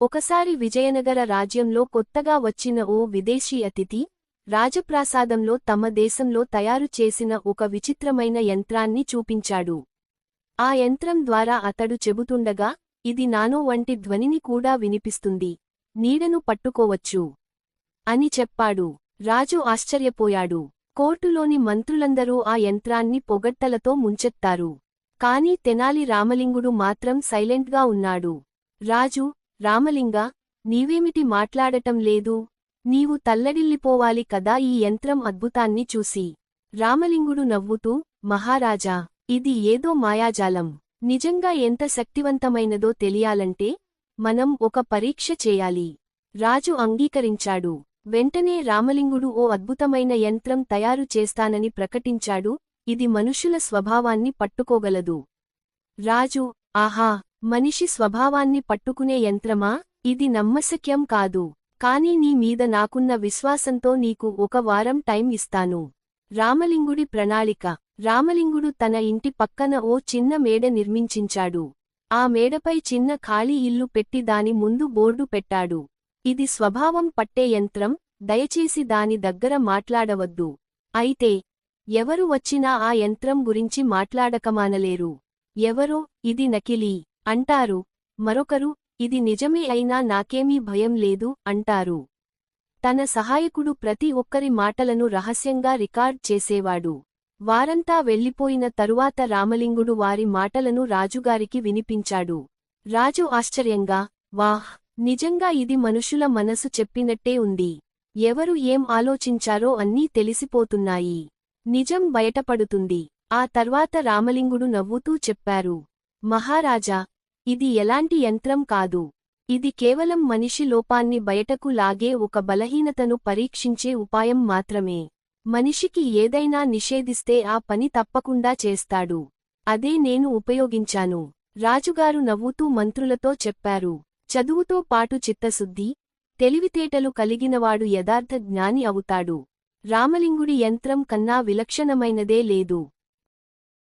ఒకసారి విజయనగర రాజ్యంలో కొత్తగా వచ్చిన ఓ విదేశీ అతిథి రాజప్రాసాదంలో తమ దేశంలో తయారు చేసిన ఒక విచిత్రమైన యంత్రాన్ని చూపించాడు. ఆ యంత్రం ద్వారా అతడు చెబుతుండగా ఇది నానో వంటి ధ్వనిని కూడా వినిపిస్తుంది నీడను పట్టుకోవచ్చు అని చెప్పాడు. రాజు ఆశ్చర్యపోయాడు. కోర్టులోని మంత్రులందరూ ఆ యంత్రాన్ని పొగట్టలతో ముంచెత్తారు. కాని తెనాలి రామలింగుడు మాత్రం సైలెంట్గా ఉన్నాడు. రాజు రామలింగా నీవేమిటి మాట్లాడటం లేదు? నీవు తల్లడిల్లిపోవాలి కదా ఈ యంత్రం అద్భుతాన్ని చూసి. రామలింగుడు నవ్వుతూ మహారాజా ఇది ఏదో మాయాజాలం. నిజంగా ఎంత శక్తివంతమైనదో తెలియాలంటే మనం ఒక పరీక్ష చేయాలి. రాజు అంగీకరించాడు. వెంటనే రామలింగుడు ఓ అద్భుతమైన యంత్రం తయారు చేస్తానని ప్రకటించాడు. ఇది మనుషుల స్వభావాన్ని పట్టుకోగలదు. రాజు ఆహా! మనిషి స్వభావాన్ని పట్టుకునే యంత్రమా? ఇది నమ్మశక్యం కాదు. కాని నీ మీద నాకున్న విశ్వాసంతో నీకు ఒక వారం టైం ఇస్తాను. రామలింగుడి ప్రణాళిక. రామలింగుడు తన ఇంటి పక్కన ఓ చిన్న మేడ నిర్మించించాడు. ఆ మేడపై చిన్న ఖాళీ ఇల్లు పెట్టి దాని ముందు బోర్డు పెట్టాడు. ఇది స్వభావం పట్టే యంత్రం. దయచేసి దాని దగ్గర మాట్లాడవద్దు. అయితే ఎవరు వచ్చినా ఆ యంత్రం గురించి మాట్లాడకమానలేరు. ఎవరో ఇది నకిలీ. అంటారు. మరొకరు ఇది నిజమే అయినా నాకేమీ భయం లేదు అంటారు. తన సహాయకుడు ప్రతి ఒక్కరి మాటలను రహస్యంగా రికార్డ్ చేసేవాడు. వారంతా వెళ్ళిపోయిన తరువాత రామలింగుడు వారి మాటలను రాజుగారికి వినిపించాడు. రాజు ఆశ్చర్యంగా వాహ్! నిజంగా ఇది మనుషుల మనసు చెప్పినట్టే ఉంది. ఎవరు ఏం ఆలోచించారో అన్నీ తెలిసిపోతున్నాయి. నిజం బయటపడుతుంది. ఆ తర్వాత రామలింగుడు నవ్వుతూ చెప్పారు. మహారాజా ఇది ఎలాంటి యంత్రం కాదు. ఇది కేవలం మనిషి లోపాన్ని బయటకు లాగే ఒక బలహీనతను పరీక్షించే ఉపాయం మాత్రమే. మనిషికి ఏదైనా నిషేధిస్తే ఆ పని తప్పకుండా చేస్తాడు. అదే నేను ఉపయోగించాను. రాజుగారు నవ్వుతూ మంత్రులతో చెప్పారు. చదువుతో పాటు చిత్తశుద్ధి తెలివితేటలు కలిగినవాడు యథార్థ జ్ఞాని అవుతాడు. రామలింగుడి యంత్రం కన్నా విలక్షణమైనదే లేదు.